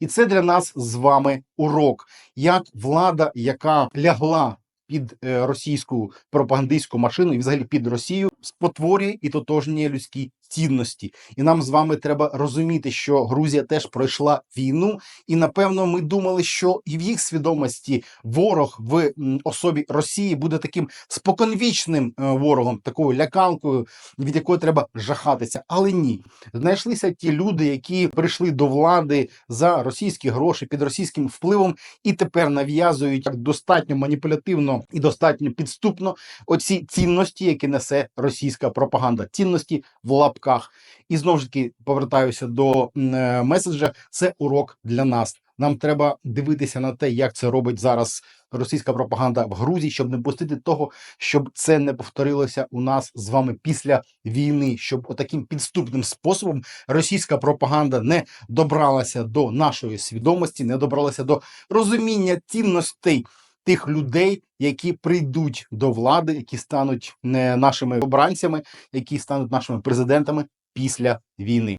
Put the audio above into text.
І це для нас з вами урок, як влада, яка лягла під е, російську пропагандистську машину і взагалі під Росію, спотворює і тотожнює людські цінності. І нам з вами треба розуміти, що Грузія теж пройшла війну, і напевно ми думали, що і в їх свідомості ворог в особі Росії буде таким споконвічним е, ворогом, такою лякалкою, від якої треба жахатися. Але ні, знайшлися ті люди, які прийшли до влади за російські гроші під російським впливом, і тепер нав'язують так достатньо маніпулятивно і достатньо підступно оці цінності, які несе російська пропаганда, цінності в лапках. І знову ж таки повертаюся до е, меседжа. Це урок для нас. Нам треба дивитися на те, як це робить зараз російська пропаганда в Грузії, щоб не пустити того, щоб це не повторилося у нас з вами після війни, щоб отаким підступним способом російська пропаганда не добралася до нашої свідомості, не добралася до розуміння цінностей тих людей, які прийдуть до влади, які стануть нашими обранцями, які стануть нашими президентами після війни.